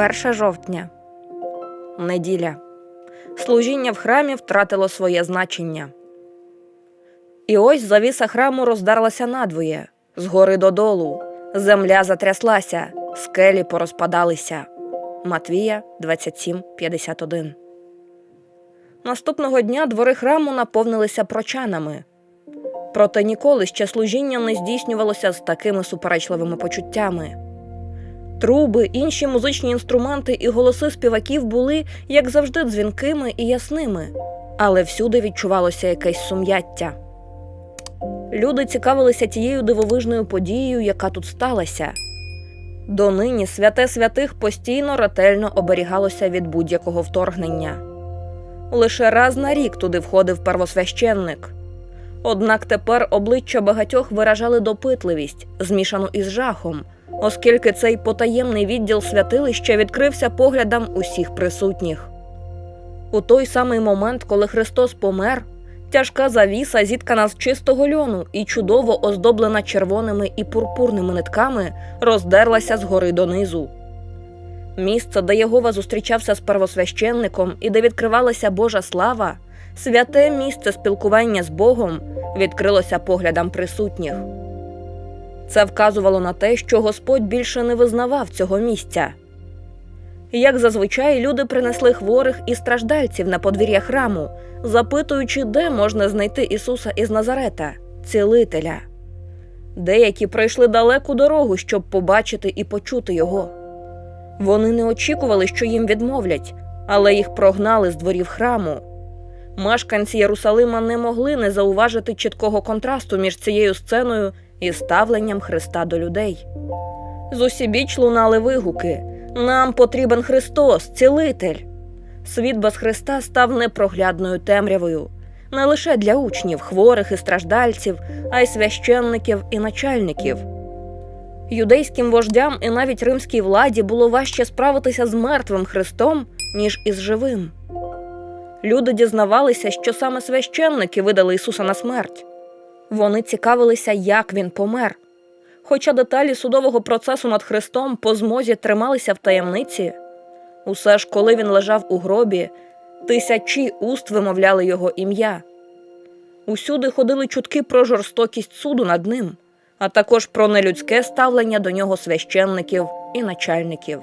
1 жовтня. Неділя. Служіння в храмі втратило своє значення. І ось завіса храму роздарлася надвоє, згори додолу. Земля затряслася, скелі порозпадалися. Матвія 27.51 Наступного дня двори храму наповнилися прочанами. Проте ніколи ще служіння не здійснювалося з такими суперечливими почуттями. Труби, інші музичні інструменти і голоси співаків були, як завжди, дзвінкими і ясними, але всюди відчувалося якесь сум'яття. Люди цікавилися тією дивовижною подією, яка тут сталася. Донині святе святих постійно ретельно оберігалося від будь-якого вторгнення. Лише раз на рік туди входив первосвященник. Однак тепер обличчя багатьох виражали допитливість, змішану із жахом, оскільки цей потаємний відділ святилища відкрився поглядам усіх присутніх. У той самий момент, коли Христос помер, тяжка завіса, зіткана з чистого льону і чудово оздоблена червоними і пурпурними нитками, роздерлася згори донизу. Місце, де Єгова зустрічався з первосвященником і де відкривалася Божа слава, святе місце спілкування з Богом відкрилося поглядам присутніх. Це вказувало на те, що Господь більше не визнавав цього місця. Як зазвичай, люди принесли хворих і страждальців на подвір'я храму, запитуючи, де можна знайти Ісуса із Назарета, цілителя. Деякі пройшли далеку дорогу, щоб побачити і почути його. Вони не очікували, що їм відмовлять, але їх прогнали з дворів храму. Мешканці Єрусалима не могли не зауважити чіткого контрасту між цією сценою і ставленням Христа до людей. Зусібіч лунали вигуки Нам потрібен Христос, цілитель. Світ без Христа став непроглядною темрявою не лише для учнів, хворих і страждальців, а й священників і начальників. Юдейським вождям і навіть римській владі було важче справитися з мертвим Христом, ніж із живим. Люди дізнавалися, що саме священники видали Ісуса на смерть. Вони цікавилися, як він помер. Хоча деталі судового процесу над Христом по змозі трималися в таємниці, усе ж, коли він лежав у гробі, тисячі уст вимовляли його ім'я. Усюди ходили чутки про жорстокість суду над ним, а також про нелюдське ставлення до нього священників і начальників.